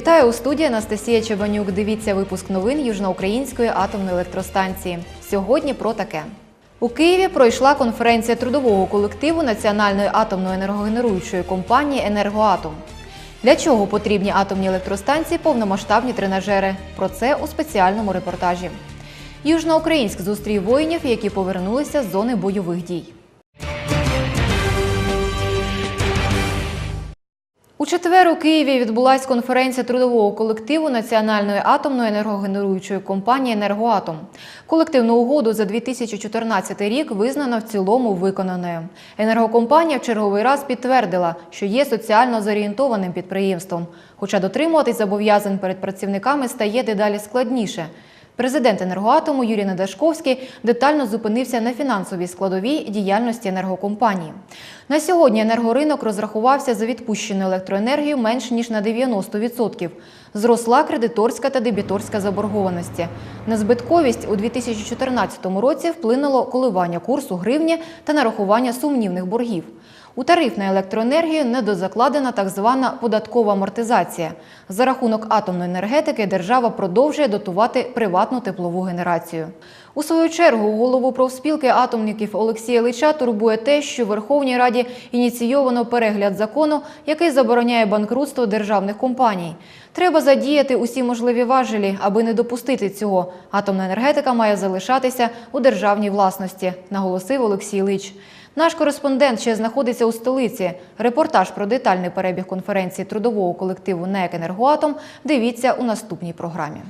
Вітаю у студії Анастасія Чебанюк. Дивіться випуск новин Южноукраїнської атомної електростанції. Сьогодні про таке. У Києві пройшла конференція трудового колективу Національної атомної енергогенеруючої компанії Енергоатом. Для чого потрібні атомні електростанції повномасштабні тренажери? Про це у спеціальному репортажі. Южноукраїнськ зустрів воїнів, які повернулися з зони бойових дій. У четвер у Києві відбулася конференція трудового колективу Національної атомної енергогенеруючої компанії Енергоатом. Колективну угоду за 2014 рік визнано в цілому виконаною. Енергокомпанія в черговий раз підтвердила, що є соціально зорієнтованим підприємством. Хоча дотримуватись зобов'язань перед працівниками стає дедалі складніше. Президент енергоатому Юрій Недашковський детально зупинився на фінансовій складовій діяльності енергокомпанії. На сьогодні енергоринок розрахувався за відпущену електроенергію менш ніж на 90%. Зросла кредиторська та дебіторська заборгованості. На збитковість у 2014 році вплинуло коливання курсу гривні та нарахування сумнівних боргів. У тариф на електроенергію недозакладена так звана податкова амортизація. За рахунок атомної енергетики держава продовжує дотувати приватну теплову генерацію. У свою чергу голову профспілки атомників Олексія Лича турбує те, що в Верховній Раді ініційовано перегляд закону, який забороняє банкрутство державних компаній. Треба задіяти усі можливі важелі, аби не допустити цього. Атомна енергетика має залишатися у державній власності, наголосив Олексій Лич. Наш кореспондент ще знаходиться у столиці. Репортаж про детальний перебіг конференції трудового колективу НЕК «Енергоатом» дивіться у наступній програмі.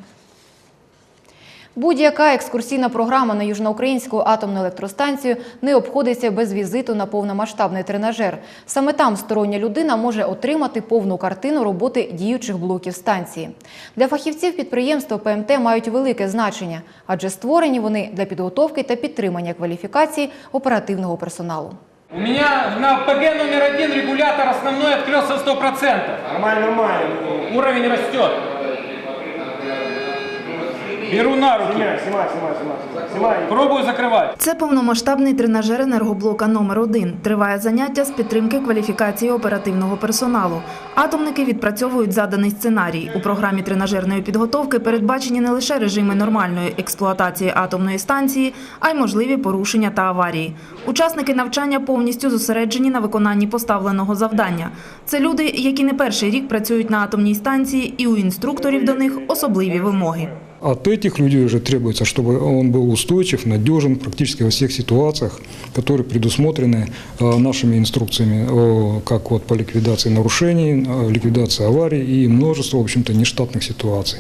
Будь-яка екскурсійна програма на Южноукраїнську атомну електростанцію не обходиться без візиту на повномасштабний тренажер. Саме там стороння людина може отримати повну картину роботи діючих блоків станції. Для фахівців підприємства ПМТ мають велике значення, адже створені вони для підготовки та підтримання кваліфікації оперативного персоналу. У меня на ПГ номер один регулятор основной открылся 100%. Нормально, нормально. Уровень растет. Беру на руки. Снимай, снимай, снимай, снимай. Снимай. Пробую закрывать. Це повномасштабний тренажер енергоблока номер 1 Триває заняття з підтримки кваліфікації оперативного персоналу. Атомники відпрацьовують заданий сценарій. У програмі тренажерної підготовки передбачені не лише режими нормальної експлуатації атомної станції, а й можливі порушення та аварії. Учасники навчання повністю зосереджені на виконанні поставленого завдання. Це люди, які не перший рік працюють на атомній станції, і у інструкторів до них особливі вимоги. От этих людей уже требуется, чтобы он был устойчив, надежен практически во всех ситуациях, которые предусмотрены э, нашими инструкциями, э, как вот по ликвидации нарушений, э, ликвидации аварий и множество, в общем-то, нештатных ситуаций.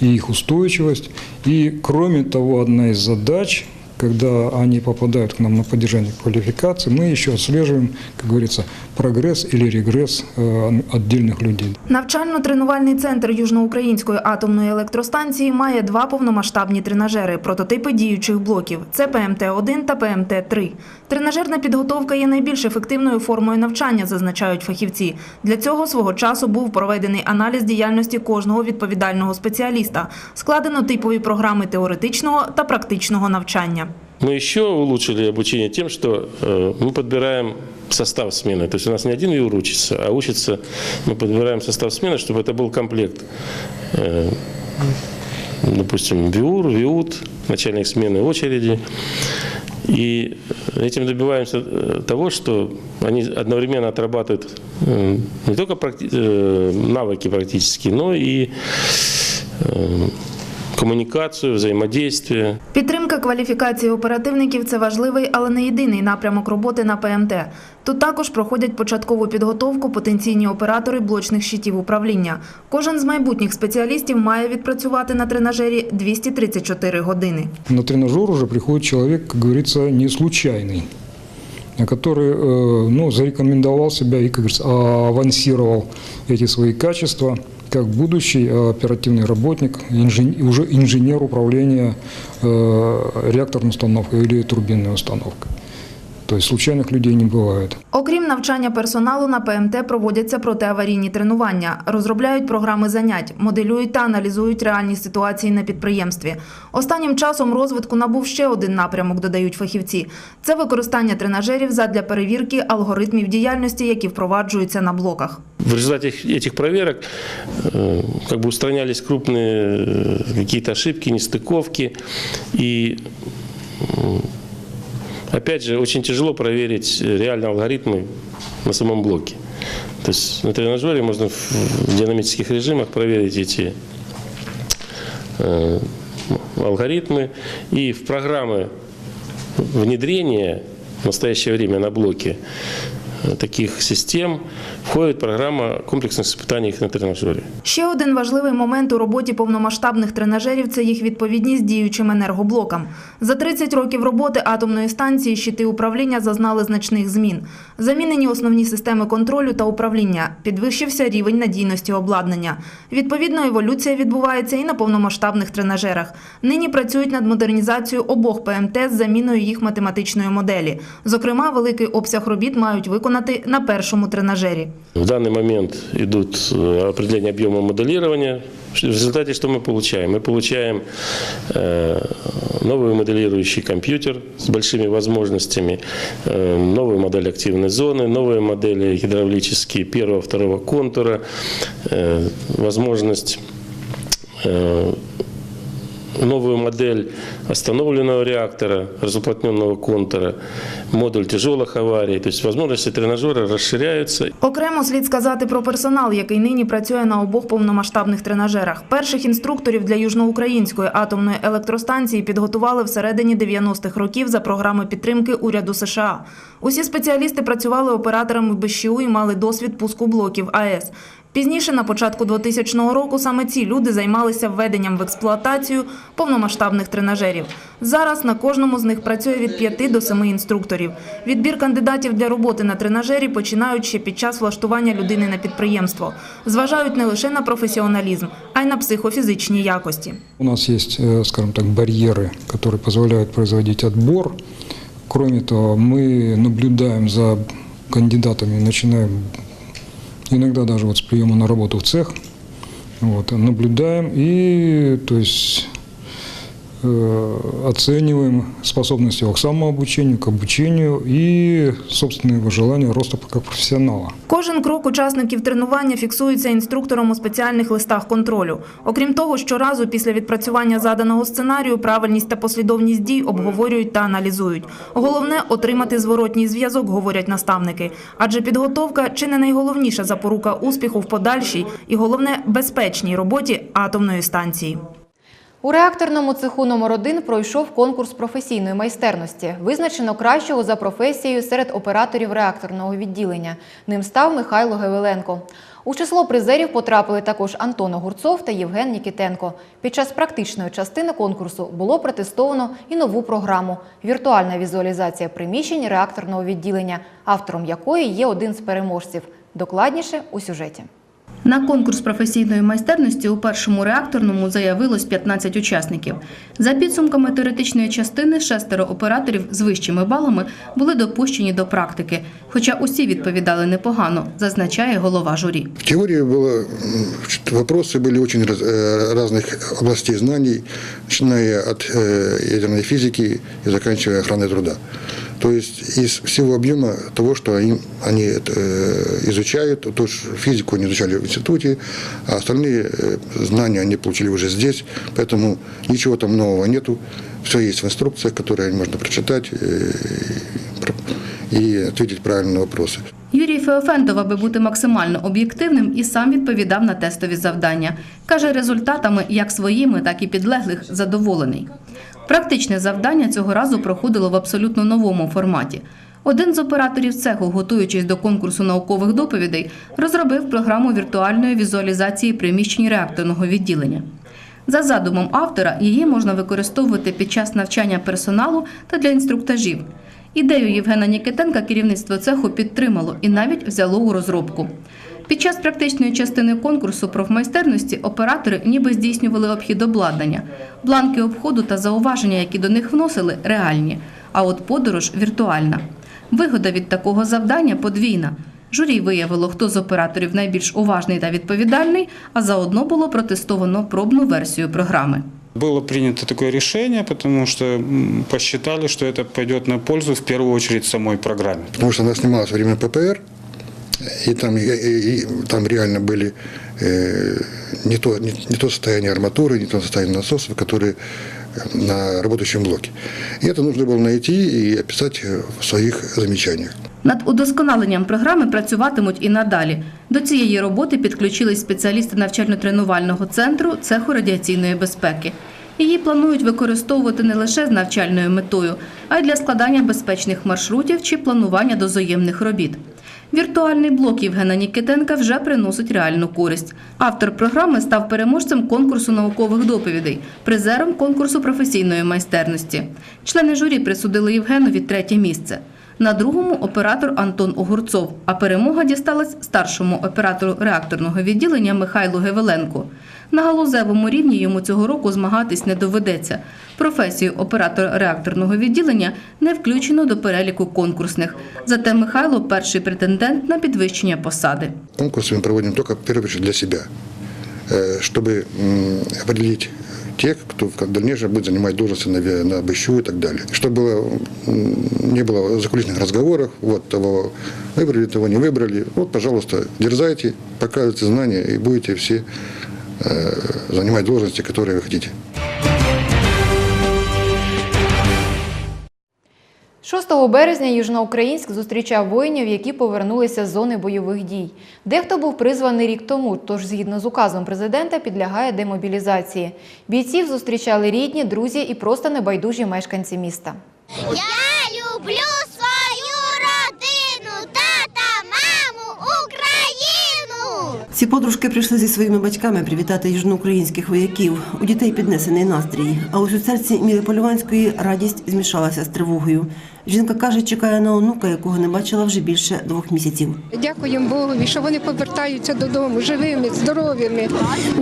И их устойчивость. И, кроме того, одна из задач, когда они попадают к нам на поддержание квалификации, мы еще отслеживаем, как говорится, прогресс или регресс э, отдельных людей. Навчально-тренувальний центр Южноукраїнської атомної електростанції має два повномасштабні тренажери – прототипи діючих блоків. Це ПМТ-1 та ПМТ-3. Тренажерна підготовка є найбільш ефективною формою навчання, зазначають фахівці. Для цього свого часу був проведений аналіз діяльності кожного відповідального спеціаліста. Складено типові програми теоретичного та практичного навчання. Мы еще улучшили обучение тем, что э, мы подбираем состав смены. То есть у нас не один ВИУР учится, а учится, мы подбираем состав смены, чтобы это был комплект. Э, допустим, ВИУР, ВИУТ, начальник смены очереди. И этим добиваемся э, того, что они одновременно отрабатывают не только практи- навыки практические, но и э, коммуникацию, взаимодействие. Підтримка кваліфікації оперативників – це важливий, але не єдиний напрямок роботи на ПМТ. Тут також проходять початкову підготовку потенційні оператори блочних щитів управління. Кожен з майбутніх спеціалістів має відпрацювати на тренажері 234 години. На тренажер уже приходит человек, как говорится, не случайный, а который э, ну, зарекомендовал себя и, как говорится, авансировал эти свои качества как будущий э, оперативный работник, инжен- уже инженер управления э, реакторной установкой или турбинной установкой. То есть случайных людей не бывает. Окрім навчання персоналу, на ПМТ проводяться протиаварійні тренування, розробляють програми занять, моделюють та аналізують реальні ситуації на підприємстві. Останнім часом розвитку набув ще один напрямок, додають фахівці. Це використання тренажерів задля перевірки алгоритмів діяльності, які впроваджуються на блоках. В результате их- этих проверок э, как бы устранялись крупные э, какие-то ошибки, нестыковки. И м, опять же, очень тяжело проверить реально алгоритмы на самом блоке. То есть на тренажере можно в динамических режимах проверить эти э, алгоритмы. И в программы внедрения в настоящее время на блоке э, таких систем входит программа комплексных испытаний их на тренажере. Ще один важливий момент у роботі повномасштабних тренажерів це їх відповідність діючим енергоблокам. За 30 років роботи атомної станції щити управління зазнали значних змін. Замінені основні системи контролю та управління, підвищився рівень надійності обладнання. Відповідно, еволюція відбувається і на повномасштабних тренажерах. Нині працюють над модернізацією обох ПМТ з заміною їх математичної моделі. Зокрема, великий обсяг робіт мають виконати на першому тренажері. В данный момент идут э, определение объема моделирования. В результате что мы получаем? Мы получаем э, новый моделирующий компьютер с большими возможностями, э, новую модель активной зоны, новые модели гидравлические первого, второго контура, э, возможность э, новую модель остановленного реактора, разуплотненного контура, модуль тяжелых аварий. То есть возможности тренажера расширяются. Окремо слід сказати про персонал, який нині працює на обох повномасштабних тренажерах. Перших інструкторів для южноукраїнської атомної електростанції підготували всередині 90-х років за програми підтримки уряду США. Усі спеціалісти працювали операторами БЩУ і мали досвід пуску блоків АЕС. Пізніше, на початку 2000 року, саме ці люди займалися введенням в експлуатацію повномасштабних тренажерів. Зараз на кожному з них працює від 5 до 7 інструкторів. Відбір кандидатів для роботи на тренажері починають ще під час влаштування людини на підприємство. Зважають не лише на професіоналізм, а й на психофізичні якості. У нас есть, э, скажем так, барьеры, которые позволяют производить отбор. Кроме того, мы наблюдаем за кандидатами, начинаем иногда даже вот с приема на работу в цех, вот, наблюдаем и, то есть, оцениваем способности его к самообучению, к обучению и собственное желание роста как профессионала. Кожен крок учасників тренування фіксується інструктором у спеціальних листах контролю. Окрім того, щоразу після відпрацювання заданого сценарію правильність та послідовність дій обговорюють та аналізують. Головне отримати зворотній зв'язок, говорять наставники. Адже підготовка чи не найголовніша запорука успіху в подальшій і головне безпечній роботі атомної станції. У реакторному цеху номер 1 пройшов конкурс професійної майстерності. Визначено кращого за професією серед операторів реакторного відділення. Ним став Михайло Гевеленко. У число призерів потрапили також Антон Огурцов та Євген Нікітенко. Під час практичної частини конкурсу було протестовано і нову програму віртуальна візуалізація приміщень реакторного відділення, автором якої є один з переможців. Докладніше у сюжеті. На конкурс професійної майстерності у першому реакторному заявилось 15 учасників. За підсумками теоретичної частини, шестеро операторів з вищими балами були допущені до практики, хоча усі відповідали непогано, зазначає голова журі. В теории было, м, значит, вопросы были очень раз- э, разных областей знаний, начиная от э, ядерной физики и заканчивая охраной труда. То есть из всего объема того, что они, они э, изучают, то ж физику они изучали в институте, а остальные э, знания они получили уже здесь, поэтому ничего там нового нету. Все есть в инструкциях, которые можно прочитать э, и про- и ответить правильно на вопросы. Юрій Феофентов, аби бути максимально об'єктивним, і сам відповідав на тестові завдання. Каже, результатами як своїми, так і підлеглих задоволений. Практичне завдання цього разу проходило в абсолютно новому форматі. Один з операторів цеху, готуючись до конкурсу наукових доповідей, розробив програму віртуальної візуалізації приміщень реакторного відділення. За задумом автора, її можна використовувати під час навчання персоналу та для інструктажів. Ідею Євгена Нікітенка керівництво цеху підтримало і навіть взяло у розробку. Під час практичної частини конкурсу профмайстерності оператори ніби здійснювали обхід обладнання. Бланки обходу та зауваження, які до них вносили, реальні, а от подорож віртуальна. Вигода від такого завдання подвійна. Журі виявило, хто з операторів найбільш уважний та відповідальний, а заодно було протестовано пробну версію програми. Было принято такое решение, потому что посчитали, что это пойдет на пользу в первую очередь самой программе. Потому что она снималась во время ППР, и там, и- и- и там реально были э, не, то, не, не то состояние арматуры, не то состояние насосов, которые э, на работающем блоке. И это нужно было найти и описать э, в своих замечаниях. Над удосконаленням програми працюватимуть і надалі. До цієї роботи підключились спеціалісти навчально-тренувального центру цеху радіаційної безпеки. Її планують використовувати не лише з навчальною метою, а й для складання безпечних маршрутів чи планування дозаємних робіт. Віртуальний блок Євгена Нікітенка вже приносить реальну користь. Автор програми став переможцем конкурсу наукових доповідей, призером конкурсу професійної майстерності. Члени журі присудили Євгенові третє місце. На другому оператор Антон Огурцов, а перемога дісталась старшому оператору реакторного відділення Михайлу Гевеленку. На галузевому рівні йому цього року змагатись не доведеться. Професію оператора реакторного відділення не включено до переліку конкурсних. Зате Михайло перший претендент на підвищення посади. Конкурсы мы проводим только, в первую очередь, для себя, э, чтобы м, определить тех, кто в дальнейшем будет занимать должности на, ве- на БЩУ и так далее. Чтобы было, м, не было закулисных разговоров, вот того выбрали, того не выбрали. Вот, пожалуйста, дерзайте, показывайте знания и будете все э, занимать должности, которые вы хотите. 6 березня Южноукраїнськ зустрічав воїнів, які повернулися з зони бойових дій. Дехто був призваний рік тому, тож згідно з указом президента підлягає демобілізації. Бійців зустрічали рідні, друзі і просто небайдужі мешканці міста. Я люблю свою родину, тата, маму, Україну. Ці подружки прийшли зі своїми батьками привітати южноукраїнських вояків. У дітей піднесений настрій. А ось у серці Міли Полюванської радість змішалася з тривогою. Жінка каже, чекає на онука, якого не бачила вже більше двох місяців. Дякуємо Богові, що вони повертаються додому живими, здоровими.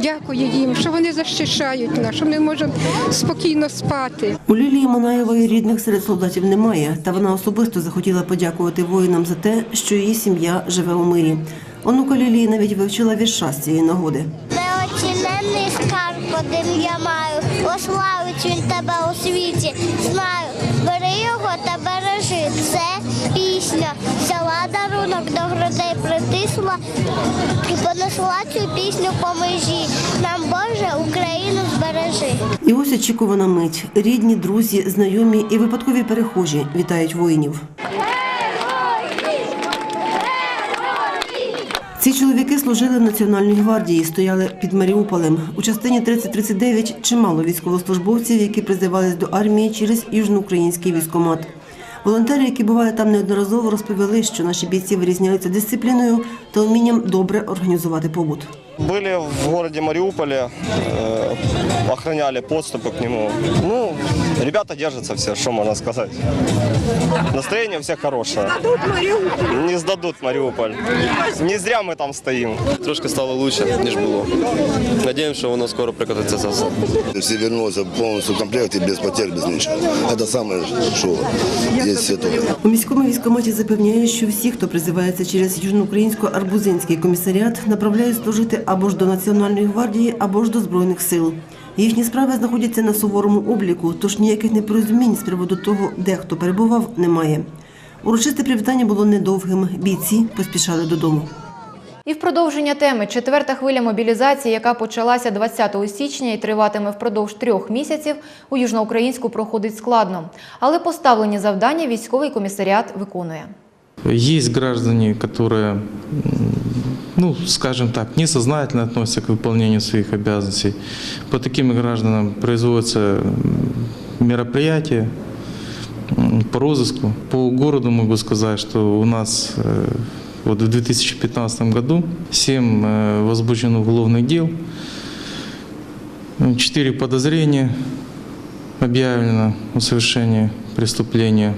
Дякую їм, що вони захищають нас, що ми можемо спокійно спати. У Лілії Манаєвої рідних серед солдатів немає, та вона особисто захотіла подякувати воїнам за те, що її сім'я живе у мирі. Онука Лілії навіть вивчила вірша з цієї нагоди. Неоціненний скарб, один я маю, ославить він тебе у світі. Знаю, бери його та бережи. Це пісня. Взяла дарунок до грудей притисла і понесла цю пісню по межі. Нам Боже, Україну збережи. І ось очікувана мить. Рідні, друзі, знайомі і випадкові перехожі вітають воїнів. Ці чоловіки служили в Національній гвардії, стояли під Маріуполем. У частині 3039 чимало військовослужбовців, які призивались до армії через южноукраїнський військомат. Волонтери, які бували там неодноразово, розповіли, що наші бійці вирізняються дисципліною та вмінням добре організувати побут. Были в городе Мариуполе, э, охраняли подступы к нему. Ну, ребята держатся все, что можно сказать. Настроение у всех хорошее. Не сдадут Мариуполь. Не зря мы там стоим. Трошки стало лучше, ніж було. Надіємося, що воно скоро прикотиться за все. Все вернулся полностью в комплекте, без потерь, без ничего. Это самое, что есть святое. У міському військкоматі запевняють, що всі, хто призивається через южноукраїнсько-арбузинський комісаріат, направляють служити або ж до Національної гвардії, або ж до Збройних сил. Їхні справи знаходяться на суворому обліку, тож ніяких непорозумінь з приводу того, де хто перебував, немає. Урочисте привітання було недовгим. Бійці поспішали додому. І в продовження теми четверта хвиля мобілізації, яка почалася 20 січня і триватиме впродовж трьох місяців, у Южноукраїнську проходить складно. Але поставлені завдання військовий комісаріат виконує. Есть граждане, которые, ну, скажем так, несознательно относятся к выполнению своих обязанностей. По таким гражданам производятся мероприятия по розыску. По городу могу сказать, что у нас э, вот в 2015 году 7 э, возбуждено уголовных дел, 4 подозрения объявлено о совершении преступления.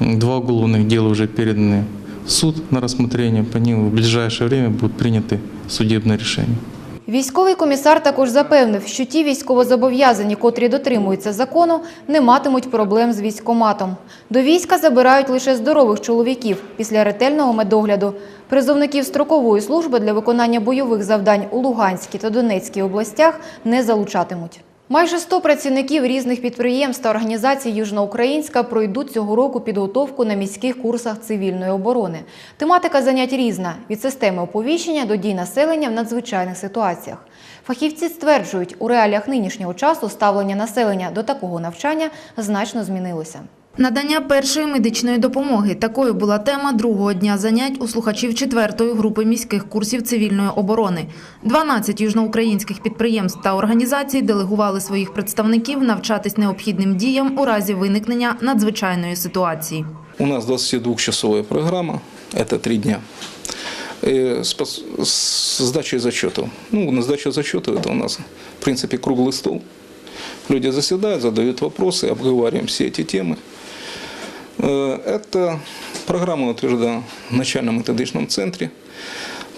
Два уголовных дела уже переданы суд на рассмотрение. По ним в ближайшее время будут приняты судебные решения. Військовий комісар також запевнив, що ті військовозобов'язані, котрі дотримуються закону, не матимуть проблем з військкоматом. До війська забирають лише здорових чоловіків після ретельного медогляду. Призовників строкової служби для виконання бойових завдань у Луганській та Донецькій областях не залучатимуть. Майже 100 працівників різних підприємств та організацій Южноукраїнська пройдуть цього року підготовку на міських курсах цивільної оборони. Тематика занять різна – від системи оповіщення до дій населення в надзвичайних ситуаціях. Фахівці стверджують, у реаліях нинішнього часу ставлення населення до такого навчання значно змінилося. Надання першої медичної допомоги. Такою була тема другого дня занять у слухачів четвертої групи міських курсів цивільної оборони. 12 южноукраїнських підприємств та організацій делегували своїх представників навчатись необхідним діям у разі виникнення надзвичайної ситуації. У нас 22-часовая программа, это три дня. Э, С пос- с сдачей зачетов. Ну, на сдачу зачетов это у нас, в принципе, круглый стол. Люди заседают, задают вопросы, обговариваем все эти темы. Э, Эта программа утверждена в начальном методичном центре.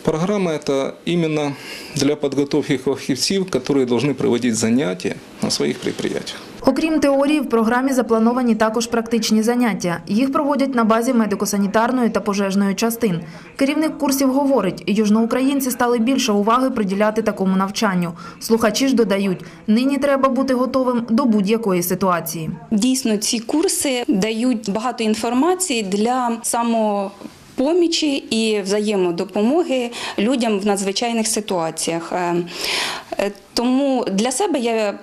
Программа это именно для подготовки фахівців, которые должны проводить занятия на своих предприятиях. Окрім теорії, в програмі заплановані також практичні заняття. Їх проводять на базі медико-санітарної та пожежної частин. Керівник курсів говорить, южноукраїнці стали більше уваги приділяти такому навчанню. Слухачі ж додають, нині треба бути готовим до будь-якої ситуації. Дійсно, ці курси дають багато інформації для самопомічі і взаємодопомоги людям в надзвичайних ситуаціях. Тому для себе я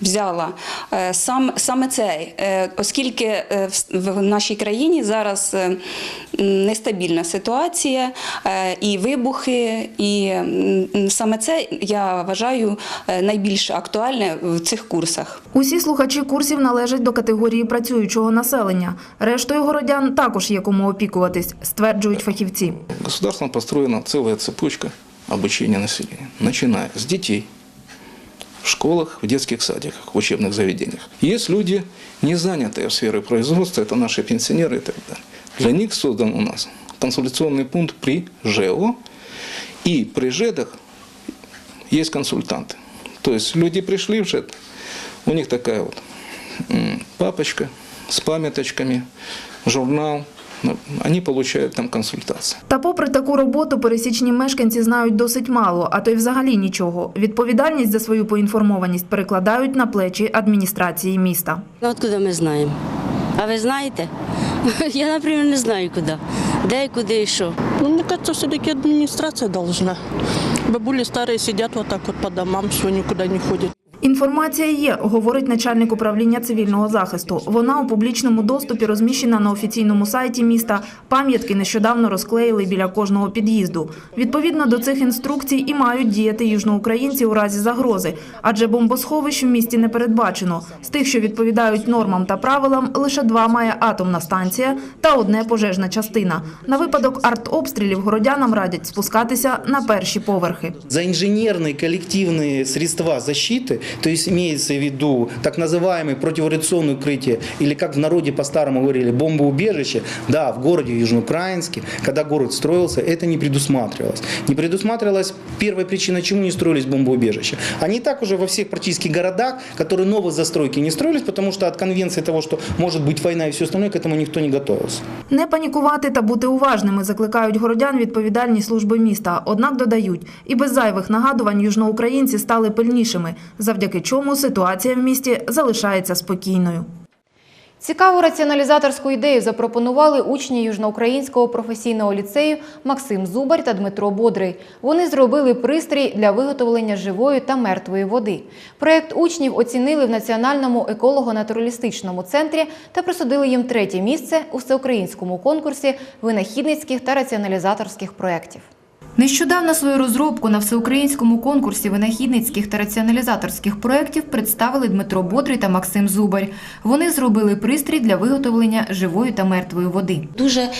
взяла е, сам, саме цей, е, оскільки е, в- нашій країні зараз нестабільна ситуація, і вибухи, і саме це я вважаю найбільш актуальне в цих курсах. Усі слухачі курсів належать до категорії працюючого населення. Рештою городян також є кому опікуватись, стверджують фахівці. Государством построена целая цепочка обучения населения, начиная с детей, в школах, в детских садиках, в учебных заведениях. Есть люди, не занятые в сфере производства, это наши пенсионеры и так далее. Для них создан у нас консультационный пункт при ЖЭО, и при ЖЭДах есть консультанты. То есть люди пришли в ЖЭД, у них такая вот папочка с памяточками, журнал, ну, они получают там консультации. Та попри таку роботу пересічні мешканці знають досить мало, а то й взагалі нічого. Відповідальність за свою поінформованість перекладають на плечі адміністрації міста. Ну, откуда ми знаємо? А ви знаєте? Я, наприклад, не знаю куди. Де і куди і що. Ну, мне кажется, все-таки администрация должна. Бабули старые сидят вот так вот по домам, все никуда не ходят. Інформація є, говорить начальник управління цивільного захисту. Вона у публічному доступі розміщена на офіційному сайті міста. Пам'ятки нещодавно розклеїли біля кожного під'їзду. Відповідно до цих інструкцій і мають діяти южноукраїнці у разі загрози, адже бомбосховищ в місті не передбачено. З тих, що відповідають нормам та правилам, лише два має атомна станція та одне пожежна частина. На випадок артобстрілів городянам радять спускатися на перші поверхи. За инженерные коллективные средства защиты, то есть имеется в виду так называемые противорадиационные укрытия, или как в народе по-старому говорили, бомбоубежище, да, в городе Южноукраинске, когда город строился, это не предусматривалось. Не предусматривалась первая причина, чему не строились бомбоубежища. Они и так уже во всех практически городах, которые новые застройки не строились, потому что от конвенции того, что может быть война и все остальное, к этому никто не готовился. Не панікувати та бути уважними закликають городян відповідальні служби міста. Однак додають, і без зайвих нагадувань южноукраїнці стали пильнішими, завдяки чому ситуація в місті залишається спокійною. Цікаву раціоналізаторську ідею запропонували учні Южноукраїнського професійного ліцею Максим Зубар та Дмитро Бодрий. Вони зробили пристрій для виготовлення живої та мертвої води. Проєкт учнів оцінили в Національному еколого-натуралістичному центрі та присудили їм третє місце у всеукраїнському конкурсі винахідницьких та раціоналізаторських проєктів. Нещодавно свою розробку на всеукраїнському конкурсі винахідницьких та раціоналізаторських проєктів представили Дмитро Бодрий та Максим Зубарь. Вони зробили пристрій для виготовлення живої та мертвої води. Дуже е,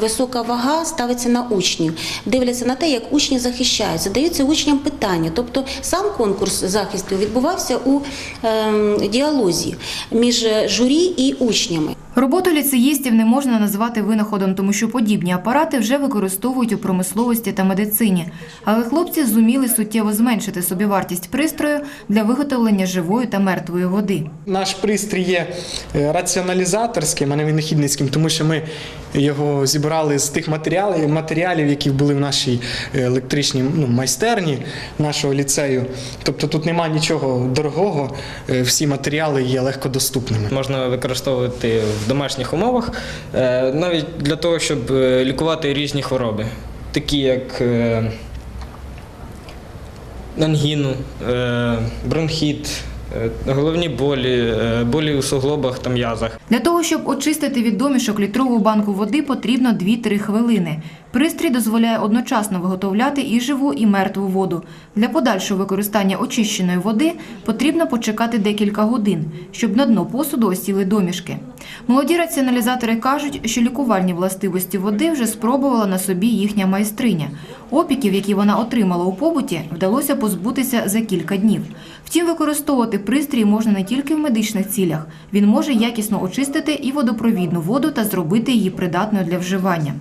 висока вага ставиться на учнів. Дивляться на те, як учні захищають, задаються учням питання. Тобто сам конкурс захисту відбувався у ем, діалозі між журі і учнями. Роботу ліцеїстів не можна назвати винаходом, тому що подібні апарати вже використовують у промисловості та медицині. Але хлопці зуміли суттєво зменшити собівартість пристрою для виготовлення живої та мертвої води. Наш пристрій є е, раціоналізаторським, а не винахідницьким, тому що ми його зібрали з тих матеріалів, матеріалів, які були в нашій е, електричній ну, майстерні нашого ліцею. Тобто тут немає нічого дорогого, е, всі матеріали є легкодоступними. Можна використовувати в домашніх умовах, е, навіть для того, щоб е, лікувати різні хвороби, такі як е, ангіну, бронхіт, головні болі, болі у суглобах та м'язах. Для того, щоб очистити від домішок літрову банку води, потрібно 2-3 хвилини. Пристрій дозволяє одночасно виготовляти і живу, і мертву воду. Для подальшого використання очищеної води потрібно почекати декілька годин, щоб на дно посуду осіли домішки. Молоді раціоналізатори кажуть, що лікувальні властивості води вже спробувала на собі їхня майстриня. Опіків, які вона отримала у побуті, вдалося позбутися за кілька днів. Втім, використовувати пристрій можна не тільки в медичних цілях. Він може якісно очистити і водопровідну воду та зробити її придатною для вживання.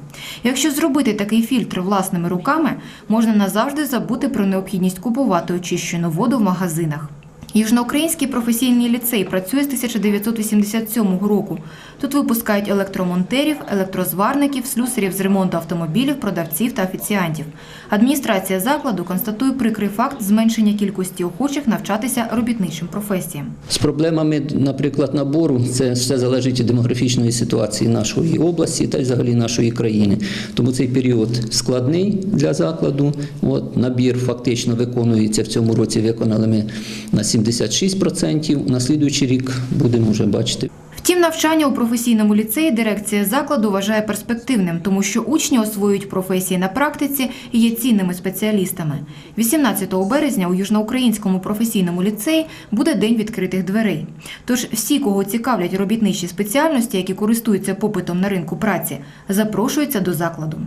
Якщо зробити такий фільтр власними руками, можна назавжди забути про необхідність купувати очищену воду в магазинах. Южноукраїнський професійний ліцей працює з 1987 року. Тут випускають електромонтерів, електрозварників, слюсарів з ремонту автомобілів, продавців та офіціантів. Адміністрація закладу констатує прикрий факт зменшення кількості охочих навчатися робітничим професіям. З проблемами, наприклад, набору, це все залежить від демографічної ситуації нашої області та й взагалі нашої країни. Тому цей період складний для закладу. От, набір фактично виконується в цьому році, виконали ми на 76%. На слідуючий рік будемо вже бачити. Втім, навчання у професійному ліцеї дирекція закладу вважає перспективним, тому що учні освоюють професії на практиці і є цінними спеціалістами. 18 березня у Южноукраїнському професійному ліцеї буде день відкритих дверей. Тож всі, кого цікавлять робітничі спеціальності, які користуються попитом на ринку праці, запрошуються до закладу.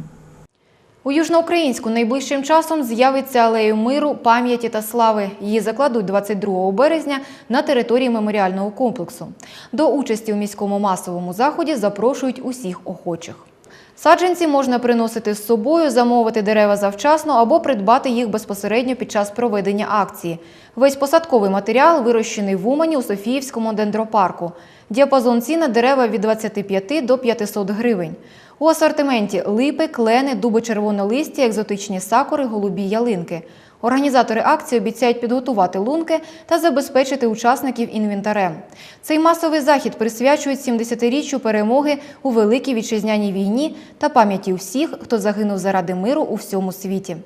У Южноукраїнську найближчим часом з'явиться алею миру, пам'яті та слави. Її закладуть 22 березня на території меморіального комплексу. До участі у міському масовому заході запрошують усіх охочих. Саджанці можна приносити з собою, замовити дерева завчасно або придбати їх безпосередньо під час проведення акції. Весь посадковий матеріал вирощений в Умані у Софіївському дендропарку. Діапазон цін на дерева від 25 до 500 гривень. У асортименті липи, клени, дуби червонолисті, екзотичні сакури, голубі ялинки. Організатори акції обіцяють підготувати лунки та забезпечити учасників інвентарем. Цей масовий захід присвячують 70-річчю перемоги у Великій Вітчизняній війні та пам'яті всіх, хто загинув заради миру у всьому світі.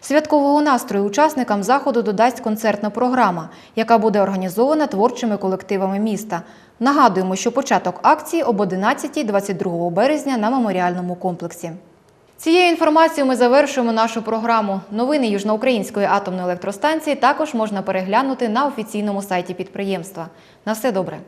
Святкового настрою учасникам заходу додасть концертна програма, яка буде організована творчими колективами міста. Нагадуємо, що початок акції об 11 22 березня на меморіальному комплексі. Цією інформацією ми завершуємо нашу програму. Новини Южноукраїнської атомної електростанції також можна переглянути на офіційному сайті підприємства. На все добре.